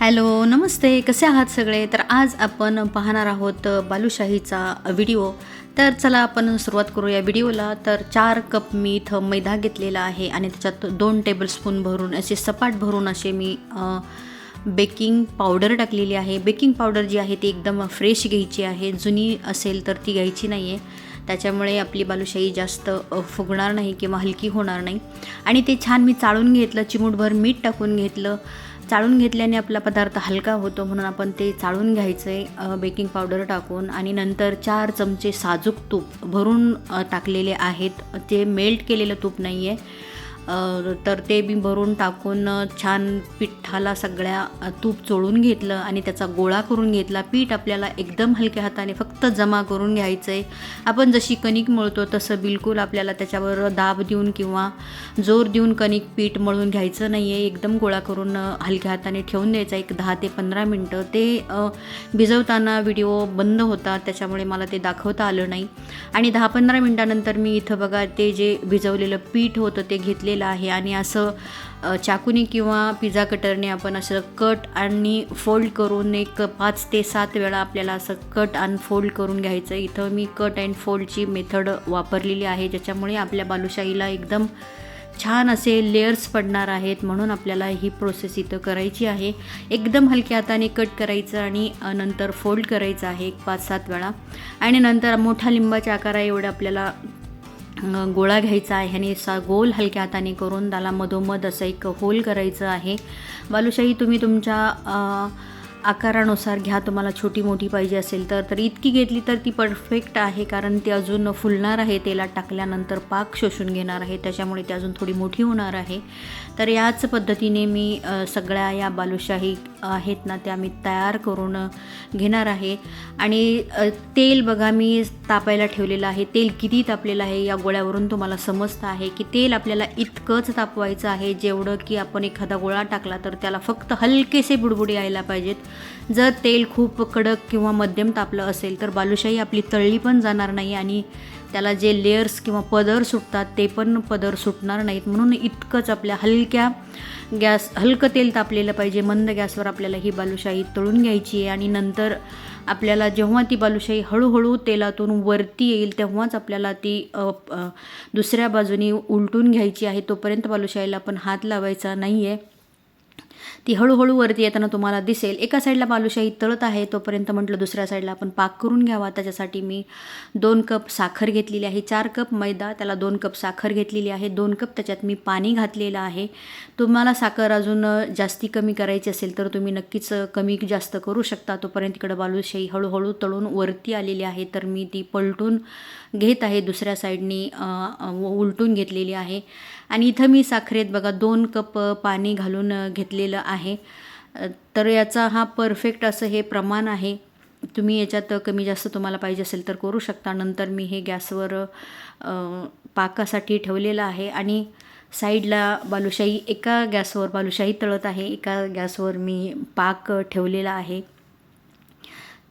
Hello नमस्ते. कसे आहात सगळे? तर आज आपण पाहणार आहोत बालुशाहीचा व्हिडिओ तर चला आपण सुरुवात करूया व्हिडिओला. तर चार कप मी इथं मैदा घेतलेला आहे आणि त्याच्यात दोन टेबलस्पून भरून असे सपाट भरून असे मी बेकिंग पावडर टाकलेली आहे. बेकिंग पावडर जी आहे ती एकदम फ्रेश घ्यायची आहे. जुनी असेल तर ती घ्यायची नाही आहे त्याच्यामुळे आपली बालुशाही जास्त फुगणार नाही किंवा हलकी होणार नाही. आणि ते छान मी चाळून घेतलं चिमूटभर मीठ टाकून घेतलं. चाळून घेतल्याने आपला पदार्थ हलका होतो म्हणून आपण ते चाळून घ्यायचं आहे बेकिंग पावडर टाकून आणि नंतर चार चमचे साजूक तूप भरून टाकलेले आहेत. ते मेल्ट केलेलं तूप नाही आहे तर ते मी भरून टाकून छान पिठाला सगळ्या तूप चोळून घेतलं आणि त्याचा गोळा करून घेतला. पीठ आपल्याला एकदम हलक्या हाताने फक्त जमा करून घ्यायचं आहे आपण जशी कणिक मळतो तसं बिलकुल आपल्याला त्याच्यावर दाब देऊन किंवा जोर देऊन कणिक पीठ मळून घ्यायचं नाही आहे एकदम गोळा करून हलक्या हाताने ठेवून द्यायचा. एक दहा ते पंधरा मिनटं. ते भिजवताना व्हिडिओ बंद होता त्याच्यामुळे मला ते दाखवता आलं नाही. आणि दहा पंधरा मिनटानंतर मी इथं बघा ते जे भिजवलेलं पीठ होतं ते घेतले घेतलेलं आहे आणि असं चाकूने किंवा पिझ्झा कटरने आपण असं कट आणि फोल्ड करून एक पाच ते सात वेळा आपल्याला असं कट आणि फोल्ड करून घ्यायचं. इथं मी कट अँड फोल्डची मेथड वापरलेली आहे ज्याच्यामुळे आपल्या बालुशाहीला एकदम छान असे लेयर्स पडणार आहेत म्हणून आपल्याला ही प्रोसेस इथं करायची आहे. एकदम हलक्या हाताने कट करायचं आणि नंतर फोल्ड करायचं आहे एक पाच सात वेळा. आणि नंतर मोठ्या लिंबाच्या आकारा एवढं आपल्याला गोळा घ्यायचा आहे आणि सा गोल हलक्या हाताने करून त्याला मधोमध असं एक होल करायचं आहे. बालुशाही तुम्ही तुमच्या आकारानुसार घ्या तुम्हाला छोटी मोठी पाहिजे असेल तर. तर इतकी घेतली तर ती परफेक्ट आहे कारण ती अजून फुलणार आहे तेलात टाकल्यानंतर पाक शोषून घेणार आहे त्याच्यामुळे ती अजून थोडी मोठी होणार आहे. तर याच पद्धतीने मी सगळ्या या बालुशाही आहेत ना त्या मी तयार करून घेणार आहे. आणि तेल बघा मी तापायला ठेवलेलं आहे. तेल किती तापलेलं आहे या गोळ्यावरून तुम्हाला समजतं आहे की तेल आपल्याला इतकंच तापवायचं आहे जेवढं की आपण एखादा गोळा टाकला तर त्याला फक्त हलकेसे बुडबुडे यायला पाहिजेत. जर तेल खूप कडक किंवा मध्यम तापलं असेल तर बालुशाही आपली तळली पण जाणार नाही आणि त्याला जे लेयर्स किंवा पदर सुटतात ते पण पदर सुटणार नाहीत. म्हणून इतकंच आपल्या हलक्या गॅस हलकं तेल तापलेलं पाहिजे. मंद गॅसवर आपल्याला ही बालुशाही तळून घ्यायची आहे आणि नंतर आपल्याला जेव्हा ती बालुशाही हळूहळू तेलातून वरती येईल तेव्हाच आपल्याला ती दुसऱ्या बाजूनी उलटून घ्यायची आहे. तोपर्यंत बालुशाहीला आपण हात लावायचा नाही आहे ती हळूहळू वरती येताना तुम्हाला दिसेल. एका साईडला बालुशाही तळत आहे तोपर्यंत म्हटलं दुसऱ्या साईडला आपण पाक करून घ्यावा. त्याच्यासाठी मी दोन कप साखर घेतलेली आहे. चार कप मैदा त्याला दोन कप साखर घेतलेली आहे. दोन कप त्याच्यात मी पाणी घातलेलं आहे. तुम्हाला साखर अजून जास्ती कमी करायची असेल तर तुम्ही नक्कीच कमी जास्त करू शकता. तोपर्यंत इकडं बालुशाही हळूहळू तळून वरती आलेली आहे. तर मी ती पलटून घेत आहे दुसऱ्या साईडनी उलटून घेतलेली आहे. आणि इथं मी साखरेत बघा दोन कप पाणी घालून अ, घेतलेलं आहे. तर याचा हा परफेक्ट असं हे प्रमाण आहे. तुम्ही याच्यात कमी जास्त तुम्हाला पाहिजे असेल तर करू शकता. नंतर मी हे गॅसवर पाकासाठी ठेवलेलं आहे आणि साईडला बालुशाही एका गॅसवर बालुशाही तळत आहे. एका गॅसवर मी पाक ठेवलेला आहे.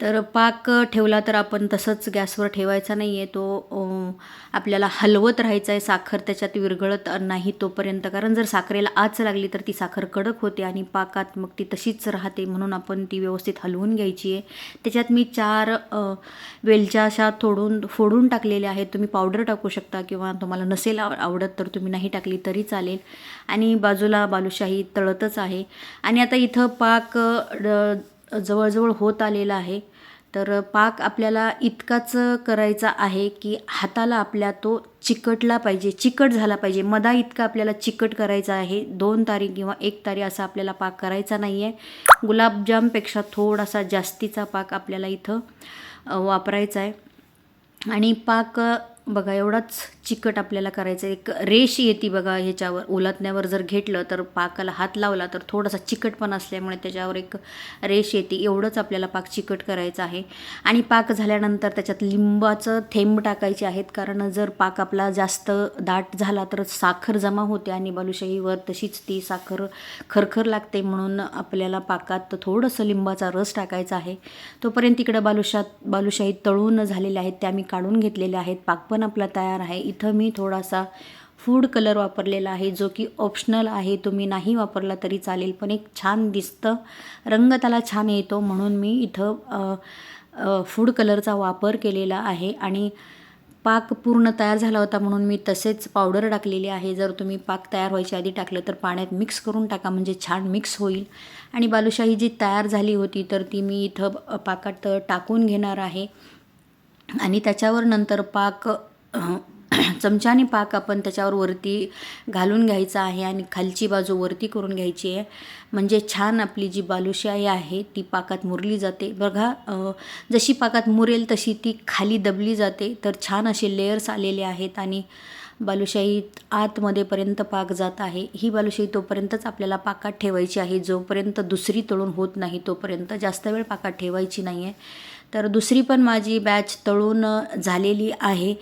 तर पाक ठेवला तर आपण तसंच गॅसवर ठेवायचा नाही आहे तो आपल्याला हलवत राहायचा आहे. साखर त्याच्यात विरघळत नाही तोपर्यंत. कारण जर साखरेला आच लागली तर ती साखर कडक होते आणि पाकात मग ती तशीच राहते. म्हणून आपण ती व्यवस्थित हलवून घ्यायची आहे. त्याच्यात मी चार वेलच्या अशा तोडून फोडून टाकलेल्या आहेत. तुम्ही पावडर टाकू शकता किंवा तुम्हाला नसेल आव- आवडत तर तुम्ही नाही टाकली तरी चालेल. आणि बाजूला बालुशाही तळतच आहे. आणि आता इथं पाक जवळजवळ होत आलेला आहे. तर पाक आपल्याला इतकाच करायचा आहे की हाताला आपल्या तो चिकटला पाहिजे चिकट झाला पाहिजे. मदा इतका आपल्याला चिकट करायचा आहे. दोन तारी किंवा एक तारी असा आपल्याला पाक करायचा नाही आहे गुलाबजामपेक्षा थोडासा जास्तीचा पाक आपल्याला इथं वापरायचा आहे आणि पाक बघा एवढाच चिकट आपल्याला करायचं आहे. एक रेष येते बघा ह्याच्यावर. ओलातण्यावर जर घेतलं तर पाकाला हात लावला तर थोडासा चिकटपण असल्यामुळे त्याच्यावर एक रेष येते. एवढंच आपल्याला पाक चिकट करायचं आहे. आणि पाक झाल्यानंतर त्याच्यात लिंबाचं थेंब टाकायचे आहेत. कारण जर पाक आपला जास्त दाट झाला तर साखर जमा होते आणि बालुशाहीवर तशीच ती साखर खरखर लागते म्हणून आपल्याला पाकात थोडंसं लिंबाचा रस टाकायचा आहे. तोपर्यंत तिकडं बालुशात बालुशाही तळून झालेल्या आहेत. त्या मी काढून घेतलेल्या आहेत. पाक पण आपला तयार आहे. इथं मी थोडासा फूड कलर वापरलेला आहे जो की ऑप्शनल आहे. तुम्ही नाही वापरला तरी चालेल पण एक छान दिसतं. रंग त्याला छान येतो म्हणून मी इथं फूड कलरचा वापर केलेला आहे. आणि पाक पूर्ण तयार झाला होता म्हणून मी तसेच पावडर टाकलेली आहे. जर तुम्ही पाक तयार व्हायच्या आधी टाकलं तर पाण्यात मिक्स करून टाका म्हणजे छान मिक्स होईल. आणि बालुशाही जी तयार झाली होती तर ती मी इथं पाकात टाकून घेणार आहे. आणि त्याच्यावर नंतर पाक चमच्याने पाक आपण त्याच्यावर वरती घालून घ्यायचा आहे आणि खालची बाजू वरती करून घ्यायची आहे. म्हणजे छान आपली जी बालुशाही आहे ती पाकात मुरली जाते. बघा जशी पाकात मुरेल तशी ती खाली दबली जाते. तर छान असे लेयर्स आलेले आहेत आणि बालुशाहीत आतमध्येपर्यंत पाक जात आहे. ही बालुशाही तोपर्यंतच आपल्याला पाकात ठेवायची आहे. जोपर्यंत दुसरी तळून होत नाही तोपर्यंत जास्त वेळ पाकात ठेवायची नाही आहे तर दुसरी पण माझी बॅच तळून झालेली आहे.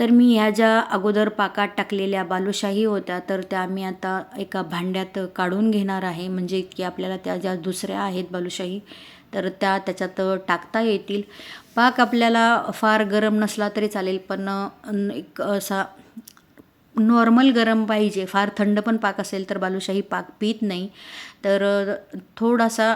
तर मी ह्या ज्या अगोदर पाकात टाकलेल्या बालुशाही होत्या तर त्या मी आता एका भांड्यात काढून घेणार आहे. म्हणजे की आपल्याला त्या ज्या दुसऱ्या आहेत बालुशाही तर त्या त्याच्यात टाकता येतील. पाक आपल्याला फार गरम नसला तरी चालेल पण एक असा नॉर्मल गरम पाहिजे. फार थंड पण पाक असेल तर बालुशाही पाक पित नाही. तर थोडासा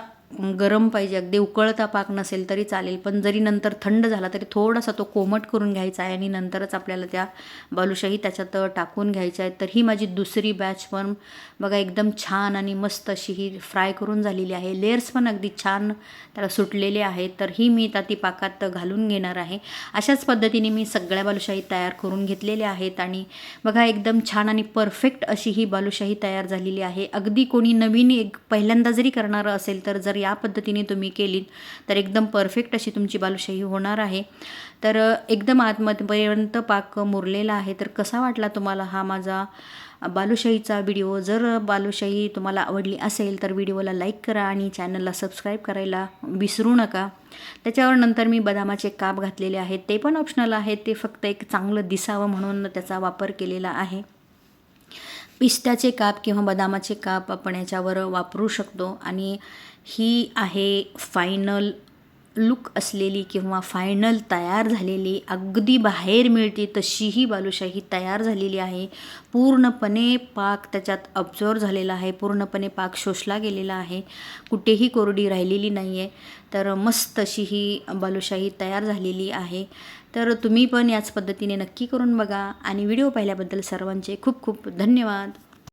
गरम पाहिजे अगदी उकळता पाक नसेल तरी चालेल पण जरी नंतर थंड झाला तरी थोडासा तो कोमट करून घ्यायचा आहे आणि नंतरच आपल्याला त्या बालुशाही त्याच्यात टाकून घ्यायच्या आहेत. तर ही माझी दुसरी बॅच पण बघा एकदम छान आणि मस्त अशी ही फ्राय करून झालेली आहे. लेअर्स पण अगदी छान त्याला सुटलेले आहेत तर ही मी आता ती पाकात घालून घेणार आहे. अशाच पद्धतीने मी सगळ्या बालुशाही तयार करून घेतलेल्या आहेत आणि बघा एकदम छान आणि परफेक्ट अशी ही बालुशाही तयार झालेली आहे. अगदी कोणी नवीन एक पहिल्यांदा जरी करणारं असेल तर जर या पद्धतीने तुम्ही केलीत तर एकदम परफेक्ट अशी तुमची बालुशाही होणार आहे. तर एकदम आतमध्येपर्यंत पाक मुरलेला आहे. तर कसा वाटला तुम्हाला हा माझा बालुशाहीचा व्हिडिओ? जर बालुशाही तुम्हाला आवडली असेल तर व्हिडिओला लाईक करा आणि चॅनलला सबस्क्राईब करायला विसरू नका. त्याच्यावर नंतर मी बदामाचे काप घातलेले आहेत. ते पण ऑप्शनल आहेत. ते फक्त एक चांगलं दिसावं म्हणून त्याचा वापर केलेला आहे. पिस्त्याचे काप किंवा बदामाचे काप आपण याच्यावर वापरू शकतो. आणि ही आहे फायनल लुक असलेली किंवा फायनल तयार झालेली अगदी बाहेर मिळते तशी ही बालुशाही तयार झालेली आहे. पूर्णपणे पाक त्याच्यात अब्झॉर्व झालेला आहे पूर्णपणे पाक शोषला गेलेला आहे. कुठेही कोरडी राहिलेली नाही आहे तर मस्त अशी ही बालुशाही तयार झालेली आहे. तर तुम्ही पण याच पद्धतीने नक्की करून बघा. आणि व्हिडिओ पाहिल्याबद्दल सर्वांचे खूप खूप धन्यवाद.